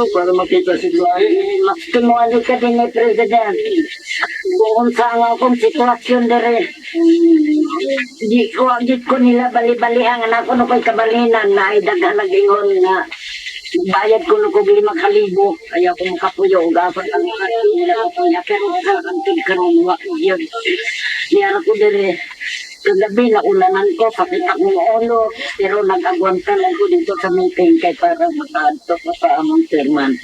Rito para makita si Duay? Mas tumualo ka din ni President. Kung saan akong sitwasyon dere. Di ko, di ko nila bali-balihan. Anak ko ko'y kabalinan na ay daga nagingon na bayad ko no ko lima kalibo. Kaya kung kapuyo, gafat ang ko niya. Pero sa kantin karon wa yun. Niyara ko dere. Kagabi na ulanan ko, sakit akong ulo, pero nag-agwanta lang ko dito sa meeting kay para makaanto ko sa among chairman.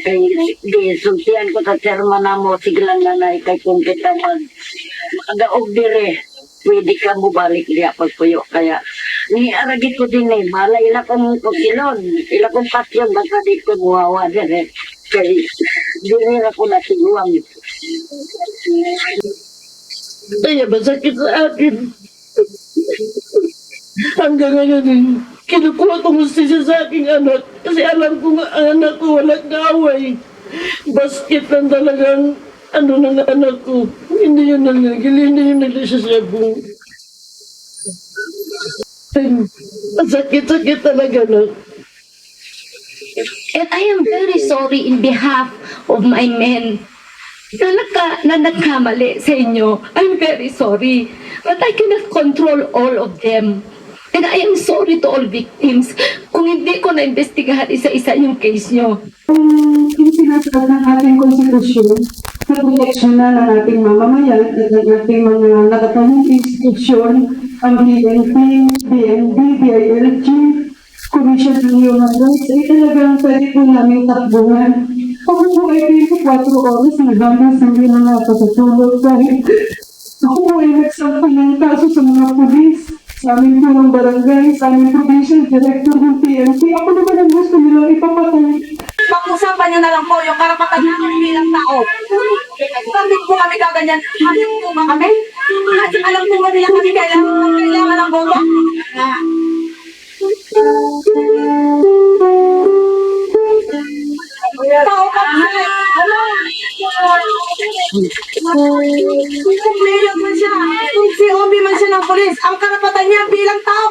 Kay di sultian ko sa chairman na mo, siglang nanay kay kung kita mag makadaog dire, pwede ka mo balik diya pagpuyo. Kaya ni aragit ko din eh, bala ila kong kusilon, ila kong pasyon, basta di ko buhawa dire. Kay dire ako natiguang. Kaya masakit sa akin. Hanggang ngayon, eh, kinukuha ko mustisya sa aking anak kasi alam ko ang anak ko walang kaaway. Basket lang talagang ano ng anak ko. Hindi yun nangyagil, hindi yun naglasasabong. Ang sakit-sakit talaga na. And I am very sorry in behalf of my men na, nagka, na nagkamali sa inyo. I'm very sorry. But I cannot control all of them. And I am sorry to all victims kung hindi ko na-investigahan isa-isa yung case nyo. yung sinasabi ng ating konstitusyon sa proteksyon na ng ating mamamayan at ng ating mga nakatanging institusyon, ang PNP, BNB, BILG, Commission on Human Rights, ay talagang pwede po namin takbuhan. Ako po ay 24 oras na hanggang sa hindi na nakakatulog dahil ako po ay nagsampa ng kaso sa mga pulis, sa aming po ng barangay, sa aming provincial director ng PNP. Ako naman ang gusto nilang ipapatay Pag-usapan niyo na lang po yung karapatan namin bilang tao. Bakit po kami kaganyan? Bakit po ba kami? Alam po ba nila kami kailangan, kailangan ng bobo? Kung mayor man siya, kung si Obi man siya ng polis, ang karapatan niya bilang tao,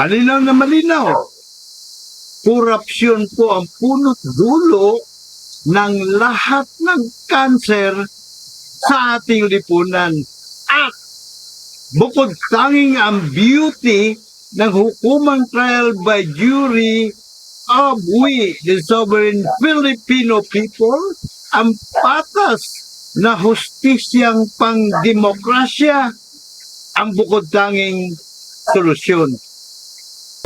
Malinaw na malinaw. Korupsyon po ang punot dulo ng lahat ng kanser sa ating lipunan. At bukod tanging ang beauty ng hukumang trial by jury of we, the sovereign Filipino people, ang patas na hustisyang pangdemokrasya ang bukod tanging solusyon.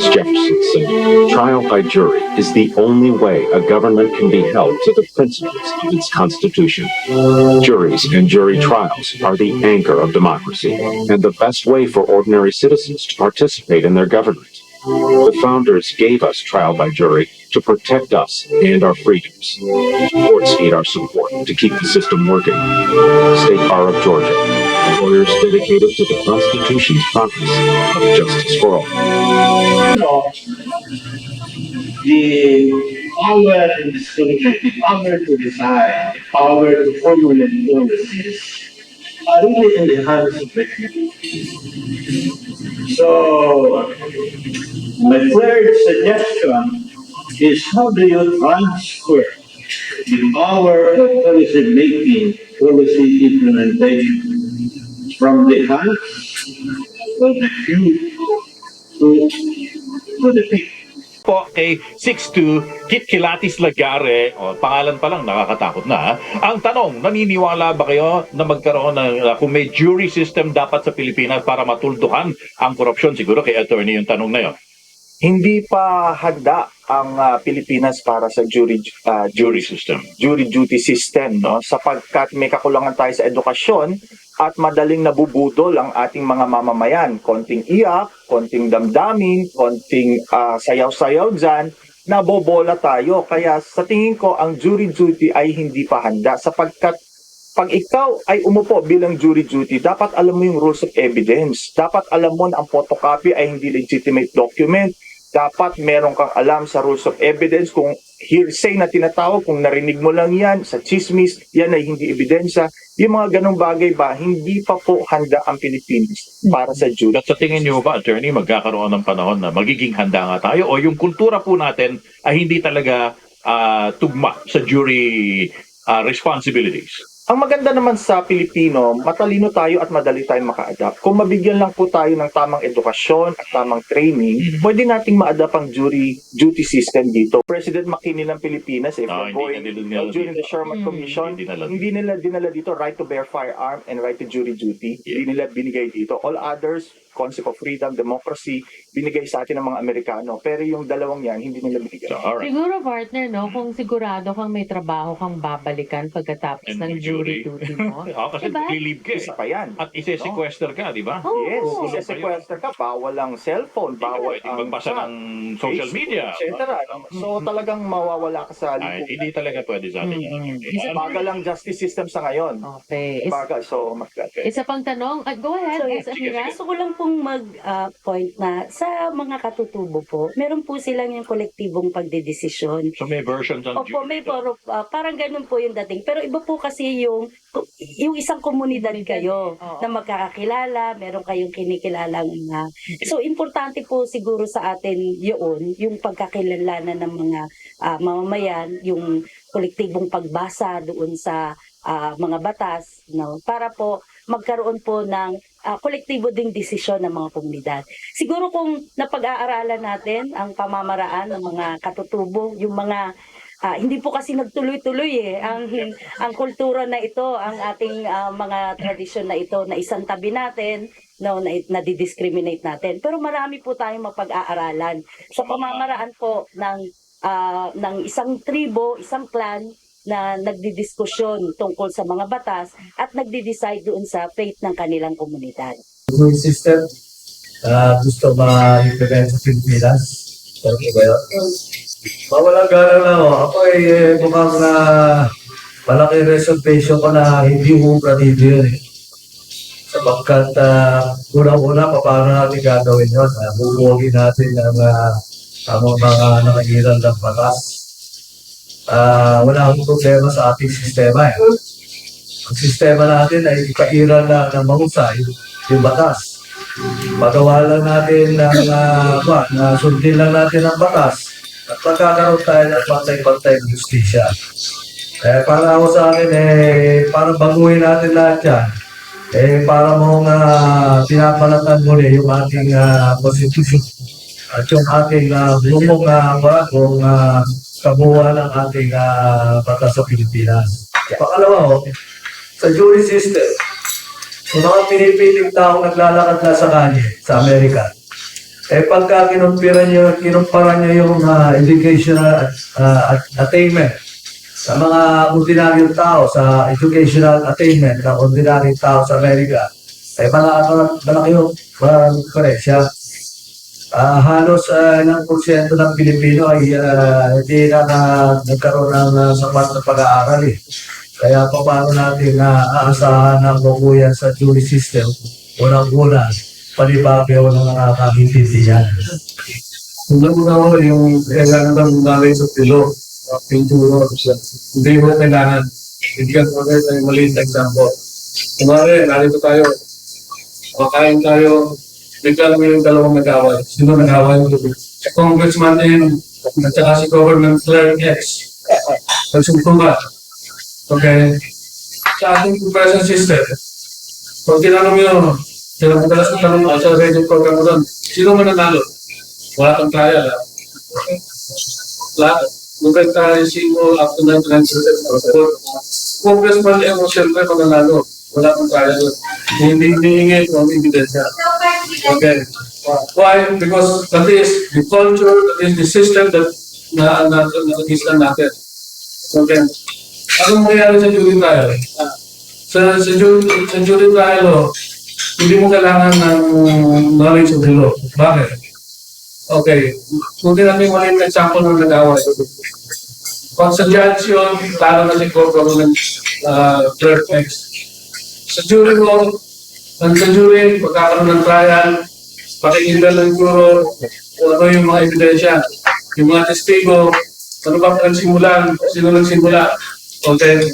Jefferson said, trial by jury is the only way a government can be held to the principles of its constitution. Juries and jury trials are the anchor of democracy and the best way for ordinary citizens to participate in their government. The founders gave us trial by jury to protect us and our freedoms. Courts need our support to keep the system working. State Bar of Georgia, lawyers dedicated to the Constitution's promise of justice for all. the power in this country, power to decide, the power to formulate policies are really in the hands of the people. So, my third suggestion is how do you transfer the power of policy making, policy implementation from the hands of the few to, to the people? po kay 62 Kit Kilatis Lagare, o pangalan pa lang nakakatakot na. ha? Ang tanong, naniniwala ba kayo na magkaroon ng uh, kung may jury system dapat sa Pilipinas para matuldukan ang korupsyon? Siguro kay attorney yung tanong na yun. hindi pa handa ang ah, Pilipinas para sa jury ah, Jury system. jury duty system no sapagkat may kakulangan tayo sa edukasyon at madaling nabubudol ang ating mga mamamayan konting iyak konting damdamin konting ah, sayaw-sayaw diyan nabobola tayo kaya sa tingin ko ang jury duty ay hindi pa handa sapagkat pag ikaw ay umupo bilang jury duty, dapat alam mo yung rules of evidence. Dapat alam mo na ang photocopy ay hindi legitimate document. Dapat meron kang alam sa rules of evidence kung hearsay na tinatawag, kung narinig mo lang yan sa chismis, yan ay hindi ebidensya. Yung mga ganong bagay ba, hindi pa po handa ang Pilipinas para sa jury. At sa tingin niyo ba, attorney, magkakaroon ng panahon na magiging handa nga tayo o yung kultura po natin ay hindi talaga ah, tugma sa jury ah, responsibilities? Ang maganda naman sa Pilipino, matalino tayo at madali tayong maka-adapt. Kung mabigyan lang po tayo ng tamang edukasyon at tamang training, pwede nating ma-adapt ang jury duty system dito. President McKinley ng Pilipinas, eh, hindi going- oh, during the. Sherman Mm. Commission, Hindi dinala hindi nila dinala dito right to bear firearm and right to jury duty. Yeah. Hindi nila binigay dito. All others, concept of freedom, democracy, binigay sa atin ng mga Amerikano. Pero yung dalawang yan, hindi nila binigay. So, alright. Siguro partner, no? Kung sigurado kang may trabaho kang babalikan pagkatapos And ng jury. jury duty mo. Oo, kasi Diba? leave ka Isa pa yan. At isi-sequester ka, di ba? Oo. Yes, Oo. isa sequester ka, bawal ang cellphone, bawal ang magbasa chat, ng social Facebook, media. et cetera. So talagang mawawala ka sa Ay, lipunan. hindi talaga pwede sa atin. Okay. Isa- Bagal ang justice system sa ngayon. Okay. Bagal, so mas isa pang tanong. Ah, go ahead, Miss Amira. Gusto ko lang pong mag-point na sa mga katutubo po, meron po silang yung kolektibong pagdedesisyon. So may versions ng Opo, may poro, ah, parang ganun po yung dating. Pero iba po kasi yung yung isang komunidad kayo Oo. na magkakakilala, meron kayong kinikilalang na. So, importante po siguro sa atin yun, yung pagkakilalanan ng mga ah, mamamayan, yung kolektibong pagbasa doon sa ah, mga batas, no? Para po magkaroon po ng ah, kolektibo ding desisyon ng mga komunidad. Siguro kung napag-aaralan natin ang pamamaraan ng mga katutubo, yung mga ah, hindi po kasi nagtuloy-tuloy eh ang ang kultura na ito, ang ating ah, mga tradisyon na ito na isang tabi natin no na, na discriminate natin. Pero marami po tayong mapag-aaralan sa pamamaraan po ng ah, ng isang tribo, isang clan na nagdidiskusyon tungkol sa mga batas at nagde-decide doon sa fate ng kanilang komunidad. Good system na gusto ma-implement sa Pilipinas. Okay ba yun? Mawalang gana lang ako. Ako ay eh, mukhang na malaki reservation ko na hindi umubra dito yun eh. Sapagkat uh, unang-una, paano natin gagawin yun? Uh, bubuogin natin ang, uh, ang mga nangagilan ng batas. Ah, wala akong problema sa ating sistema eh. Ang sistema natin ay ipairal lang ng mahusay yung batas. Magawa lang natin ng uh, ba, na sundin lang natin ang batas at magkakaroon tayo ng pantay-pantay ng justisya. Eh, para ako sa akin, eh, para baguhin natin lahat yan, eh, para mong uh, pinapanatan muli yung ating uh, konstitusyon at yung ating uh, lumong uh, bagong uh, kabuuan ng ating uh, batas sa Pilipinas. Pangalawa, oh, sa jury system, yung mga pinipiling taong naglalakad na sa kanya sa Amerika, eh pagka kinumpira niyo, kinumpara niyo yung uh, educational uh, at- attainment sa mga ordinaryong tao, sa educational attainment ng ordinaryong tao sa Amerika, eh malaki, malaki yung uh, correct ah, halos uh, ng porsyento ng Pilipino ay ah, hindi na, na nagkaroon ng uh, sapat na pag-aaral eh. Kaya pa paano natin na aasahan ng kukuyan sa jury system, unang-una, panibagyo na nakakahintindi yan. Unang-una ko yung kailangan ng law, yung juror siya. Hindi mo kailangan, bigyan ko kayo ng maliit na example. Kumari, narito tayo, Makain tayo, bigla lang yung dalawang nag-away. Sino nag-away? Si Congressman din, at saka si Government Clerk X. Nagsumpong ka. Okay? Sa ating compression system, kung tinanong yun, sino madalas kong tanong sa radio program mo doon, sino mananalo? Wala kang trial. ah. Lahat. Lugan tayo sino up to 99%. Congressman eh, mo siyempre mananalo. Wala kang trial. Hindi hinihingi kung ebidensya. Okay. Why? Because that is the culture, that is the system that na na na natin. Okay. Anong mangyayari sa jury trial? Sa, sa, jury, sa jury trial, oh, hindi mo kailangan ng knowledge of the law. Bakit? Okay. Kung natin maliit na example ng nag-away. Kung sa judge yun, talo na si government uh, clerk X. Sa jury mo, sa jury, magkakaroon ng trial, pakikita ng juror, ano yung mga ebidensya, yung mga testigo, ano ba ang simulan, sino nagsimula. Okay.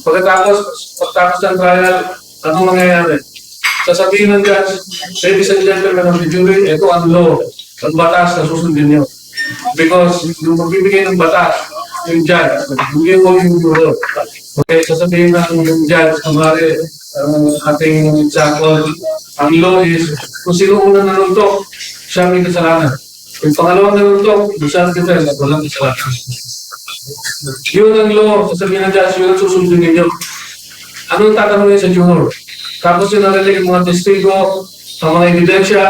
Pagkatapos, pagkatapos ng trial, ano mangyayari? Sasabihin ng judge, ladies and gentlemen of the jury, ito ang law, ang batas na susundin nyo. Because yung magbibigay ng batas, yung judge, magbibigay mo yung juror. Okay, sasabihin ng yung judge, kumari, ang ating example, ang law is, kung sino unang nanuntok, siya may kasalanan. Yung pangalawang nanuntok, siya ang defense, walang kasalanan. Yun ang law, sasabihin ng judge, yun ang susundin ninyo. Anong tatanungin sa juror? Tapos yung narinig mga testigo, ang mga ebidensya,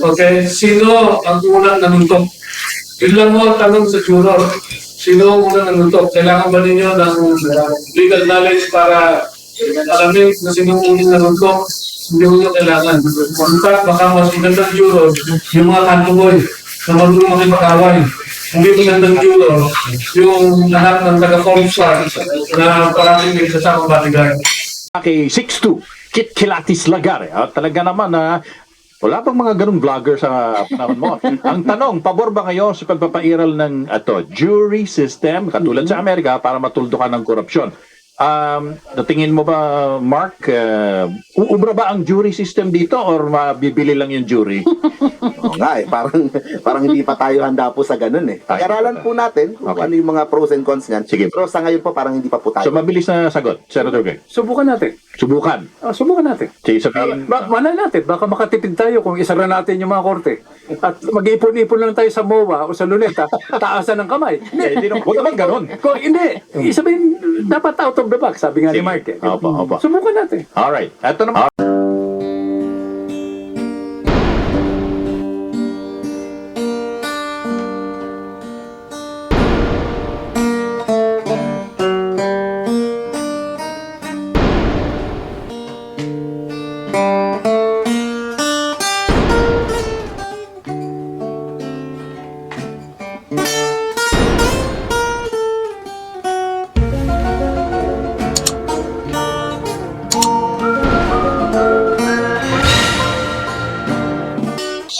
okay, sino ang unang nanuntok? Yun lang mo tanong sa juror. Sino unang nanuntok? Kailangan ba ninyo ng uh, legal knowledge para alamin na sino unang nanuntok? Hindi mo nyo kailangan. In fact, baka mas magandang juror, yung mga kantuboy na marunong makipag-away. Hindi magandang juror, yung lahat ng taga-comstar na parang may sasama bodyguard. kay 6'2", Kit Kilatis Lagare. At talaga naman na wala pang mga ganung vlogger sa panahon mo. Ang tanong, pabor ba kayo sa pagpapairal ng ato, jury system, katulad sa Amerika, para matuldukan ng korupsyon? Um, natingin mo ba, Mark, uh, uubra ba ang jury system dito or mabibili lang yung jury? Oo nga eh, parang, parang hindi pa tayo handa po sa ganun eh. Pag-aralan po natin kung Okay. ano yung mga pros and cons niyan. Sige. Pero sa ngayon po, parang hindi pa po tayo. So mabilis na sagot, Senator Greg. Subukan natin. Subukan. Ah, subukan natin. Sige, Uh, sabihin. ba, malay natin, baka makatipid tayo kung isara natin yung mga korte. At mag-ipon-ipon lang tayo sa MOA o sa Luneta, taasan ng kamay. Eh, hindi naman- huwag naman ganun. Kung, hindi, isabihin, dapat out of the box, sabi nga ni. Mark. Eh. Opo, opo. Subukan natin. Alright. Ito naman.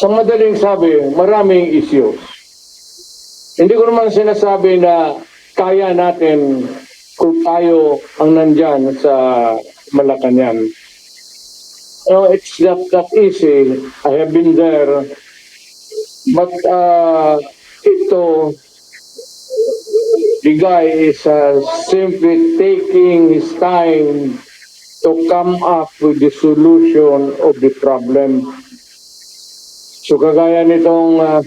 Sa madaling sabi, maraming issues. Hindi ko naman sinasabi na kaya natin kung tayo ang nandyan sa Malacanang. No, it's not that easy. I have been there. But uh, ito, the guy is uh, simply taking his time to come up with the solution of the problem. So kagaya nitong uh,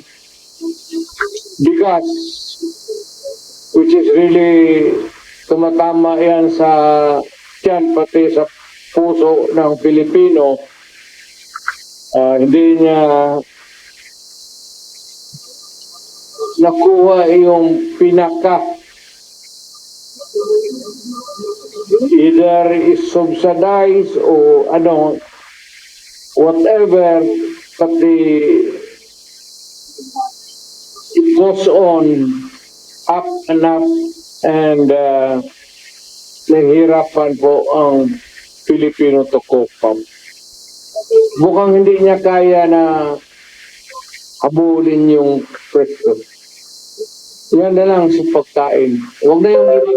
bigas, which is really tumatama yan sa tiyan pati sa puso ng Pilipino, ah, hindi niya nakuha yung pinaka. Either is subsidized o ano whatever but the goes on up and up and uh, nahihirapan po ang Filipino to cope up. Mukhang hindi niya kaya na habulin yung presyo. Yan na lang sa pagkain. Huwag na yung iba.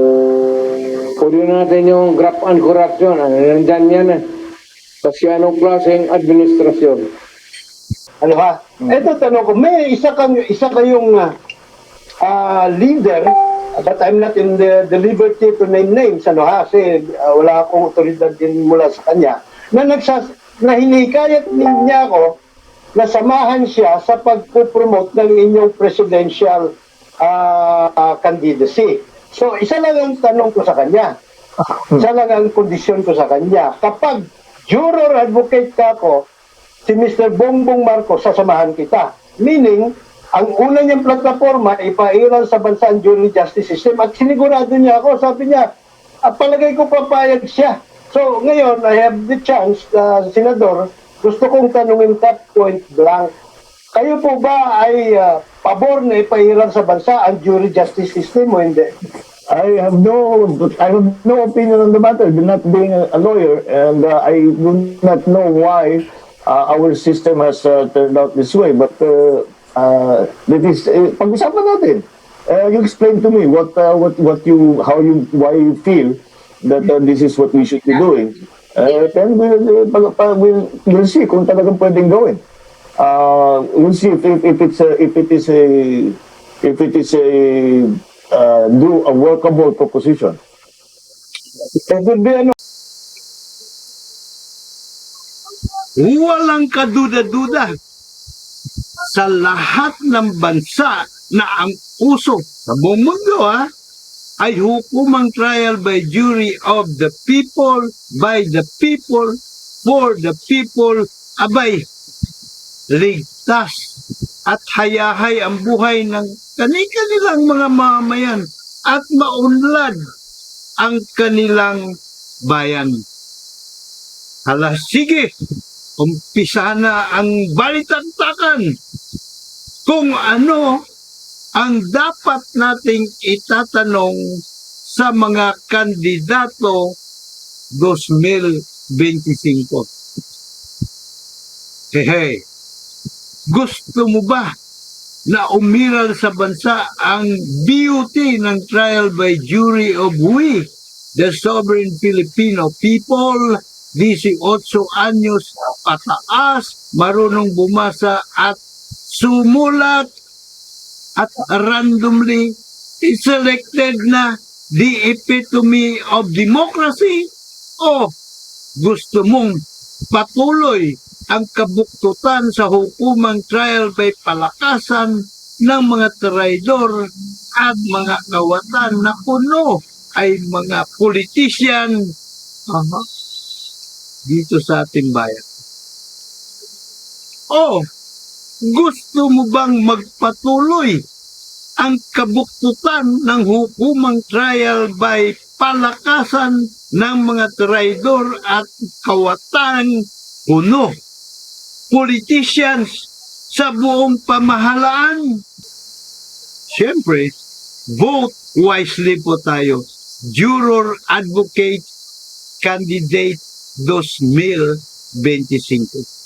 Pwede natin yung graft and corruption. Ano, nandyan yan eh. Kasi anong klaseng administrasyon. Ano ha? Ito tanong ko, may isa kang isa kayong ah, ah, leader but I'm not in the, the liberty to name names ano ha kasi ah, wala akong otoridad din mula sa kanya na nagsas na hinikayat niya ako na samahan siya sa pagpo-promote ng inyong presidential ah, ah, candidacy. So isa lang ang tanong ko sa kanya. Isa lang ang kondisyon ko sa kanya. Kapag juror advocate ka ako, si Mr. Bongbong Marcos sasamahan kita. Meaning, ang una niyang plataforma, ipairal sa bansa ang jury justice system at sinigurado niya ako, sabi niya, at palagay ko papayag siya. So, ngayon, I have the chance, uh, Senador, gusto kong tanungin ka point blank. Kayo po ba ay uh, pabor na ipairal sa bansa ang jury justice system o hindi? I have no, I have no opinion on the matter, not being a lawyer, and uh, I do not know why uh, our system has uh, turned out this way. But uh, uh, that is, uh, pag-usapan natin. Uh, you explain to me what, uh, what, what you, how you, why you feel that uh, this is what we should be doing. Uh, then we'll, pag, we'll, we'll see kung talagang pwedeng gawin. Uh, we'll see if, if, if it's a, if it is a, if it is a, uh, do a workable proposition. It would be ano, Walang kaduda-duda sa lahat ng bansa na ang uso sa buong mundo ha, ay hukumang trial by jury of the people, by the people, for the people, abay, ligtas at hayahay ang buhay ng kani-kanilang mga mamayan at maunlad ang kanilang bayan. Hala, sige, umpisa na ang balitantakan kung ano ang dapat nating itatanong sa mga kandidato 2025. Hey, hey, gusto mo ba na umiral sa bansa ang beauty ng trial by jury of we, the sovereign Filipino people, 18 anyos pataas, marunong bumasa at sumulat at randomly selected na the epitome of democracy o gusto mong patuloy ang kabuktutan sa hukumang trial by palakasan ng mga traidor at mga kawatan na puno ay mga politician. Aha, dito sa ating bayan. O, gusto mo bang magpatuloy ang kabuktutan ng hukumang trial by palakasan ng mga traidor at kawatan puno politicians sa buong pamahalaan. Siyempre, vote wisely po tayo. Juror Advocate Candidate 2025.